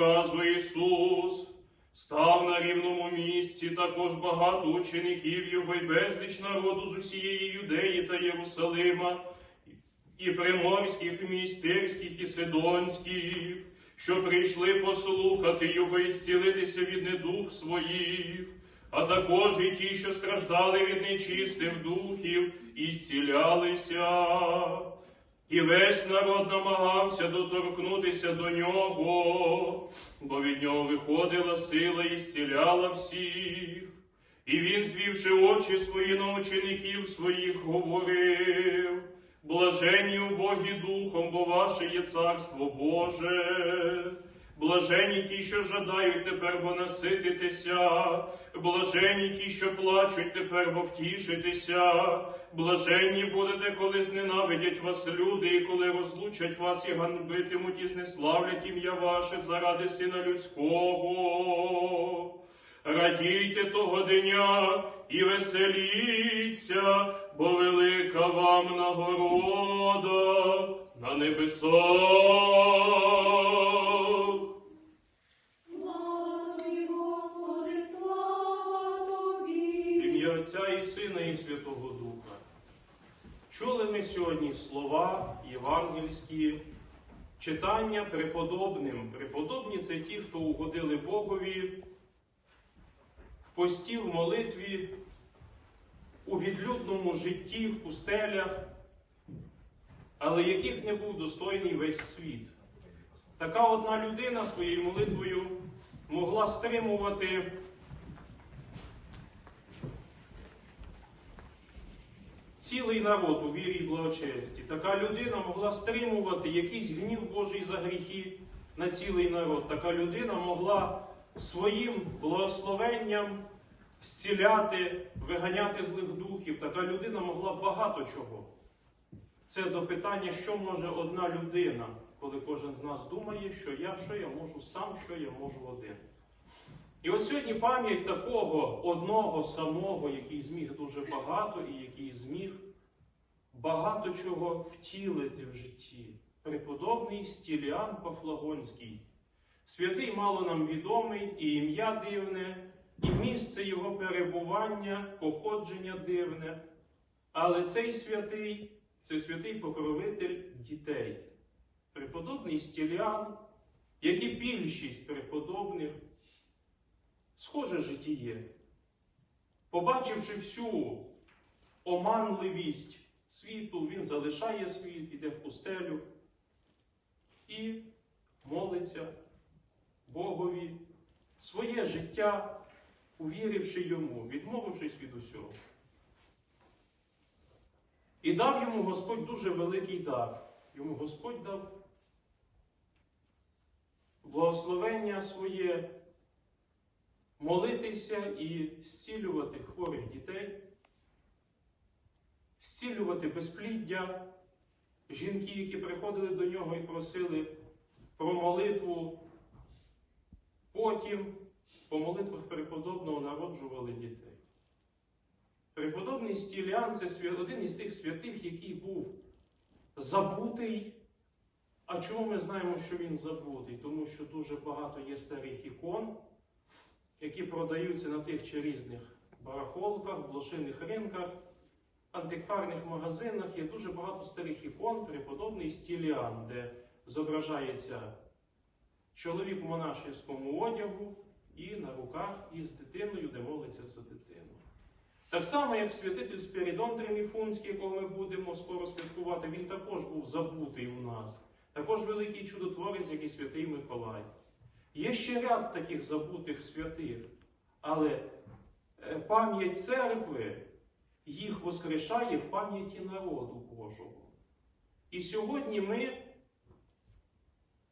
разу Ісус став на рівному місці, також багато учеників Його й безліч народу з усієї Юдеї та Єрусалима, і приморських, і містерських, і сидонських, що прийшли послухати Його і зцілитися від недух своїх, а також і ті, що страждали від нечистих духів, і зцілялися. І весь народ намагався доторкнутися до нього, бо від нього виходила сила і зціляла всіх. І він, звівши очі свої на учеників своїх, говорив, блаженні убогі духом, бо ваше є царство Боже. Блаженні ті, що жадають тепер, бо насититися, блаженні ті, що плачуть тепер, бо втішитися, блаженні будете, коли зненавидять вас люди, і коли розлучать вас і ганьбитимуть, і знеславлять ім'я ваше заради Сина Людського. Радійте того дня і веселіться, бо велика вам нагорода на небесах. І Сина, і Святого Духа. Чули ми сьогодні слова євангельські, читання преподобним. Преподобні це ті, хто угодили Богові в пості, в молитві, у відлюдному житті, в пустелях, але яких не був достойний весь світ. Така одна людина своєю молитвою могла стримувати цілий народ у вірі і благочесті. Така людина могла стримувати якийсь гнів Божий за гріхи на цілий народ. Така людина могла своїм благословенням зціляти, виганяти злих духів. Така людина могла багато чого. Це до питання, що може одна людина, коли кожен з нас думає, що я, що я можу сам, що я можу один. І от сьогодні пам'ять такого одного самого, який зміг дуже багато і який зміг багато чого втілити в житті. Преподобний Стіліан Пафлагонський. Святий мало нам відомий, і ім'я дивне, і місце його перебування, походження дивне. Але цей святий це святий покровитель дітей. Преподобний Стіліан, як і більшість преподобних, схоже житіє. Побачивши всю оманливість світу, він залишає світ, іде в пустелю і молиться Богові своє життя, увіривши йому, відмовившись від усього. І дав йому Господь дуже великий дар. Йому Господь дав благословення своє молитися і зцілювати хворих дітей, зцілювати безпліддя, жінки, які приходили до нього і просили про молитву. Потім по молитвах преподобного народжували дітей. Преподобний Стіліан це один із тих святих, який був забутий. А чому ми знаємо, що він забутий? Тому що дуже багато є старих ікон, які продаються на тих чи різних барахолках, блошиних ринках, антикварних магазинах. Є дуже багато старих ікон, преподобний Стіліан, де зображається чоловік в монашівському одягу і на руках із дитиною, де молиться за дитину. Так само, як святитель Спірідон Триміфунський, якого ми будемо скоро святкувати, він також був забутий у нас. Також великий чудотворець, як і святий Миколай. Є ще ряд таких забутих святих, але е, пам'ять церкви їх воскрешає в пам'яті народу Божого. І сьогодні ми,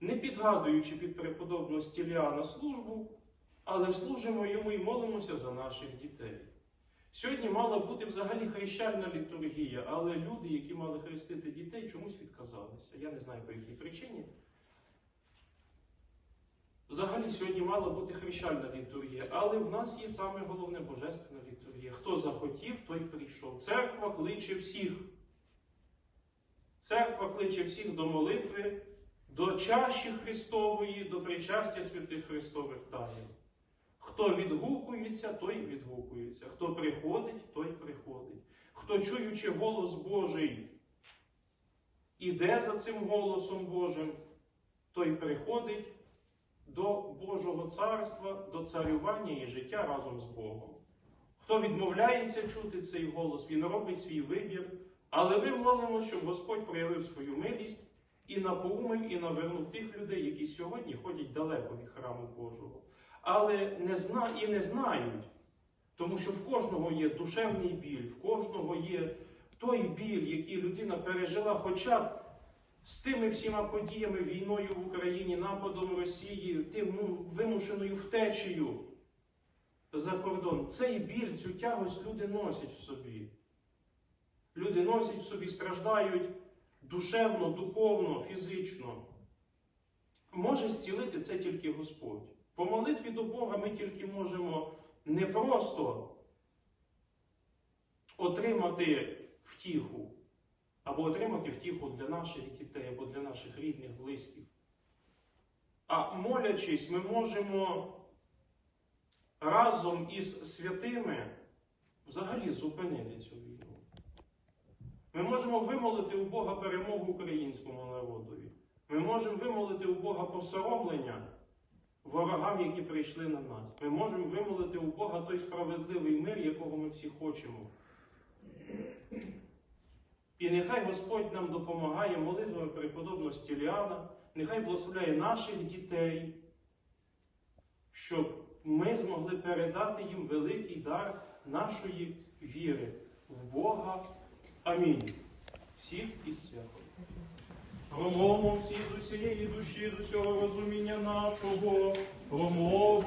не підгадуючи під преподобного Стіліана службу, але служимо йому і молимося за наших дітей. Сьогодні мала бути взагалі хрещальна літургія, але люди, які мали хрестити дітей, чомусь відказалися. Я не знаю по якій причині. Взагалі сьогодні мала бути хрещальна літургія, але в нас є саме головне божественна літургія. Хто захотів, той прийшов. Церква кличе всіх. Церква кличе всіх до молитви до чаші Христової, до причастя святих Христових таїн. Хто відгукується, той відгукується. Хто приходить, той приходить. Хто, чуючи голос Божий, іде за цим голосом Божим, той приходить Божого царства, до царювання і життя разом з Богом. Хто відмовляється чути цей голос, він робить свій вибір, але ми молимо, щоб Господь проявив свою милість і напоумив, і навернув тих людей, які сьогодні ходять далеко від храму Божого, але не зна... і не знають, тому що в кожного є душевний біль, в кожного є той біль, який людина пережила, хоча б з тими всіма подіями, війною в Україні, нападом Росії, тим ну, вимушеною втечею за кордон. Цей біль, цю тягость люди носять в собі. Люди носять в собі, страждають душевно, духовно, фізично. Може зцілити це тільки Господь. По молитві до Бога ми тільки можемо не просто отримати втіху, отримати втіху для наших дітей, або для наших рідних, близьких. А молячись, ми можемо разом із святими взагалі зупинити цю війну. Ми можемо вимолити у Бога перемогу українському народові. Ми можемо вимолити у Бога посоромлення ворогам, які прийшли на нас. Ми можемо вимолити у Бога той справедливий мир, якого ми всі хочемо. І нехай Господь нам допомагає молитвами преподобного Стіліана, нехай благословляє наших дітей, щоб ми змогли передати їм великий дар нашої віри в Бога. Амінь. Всіх із святом. Промовимо всі з усієї душі, з усього розуміння нашого, промовимо.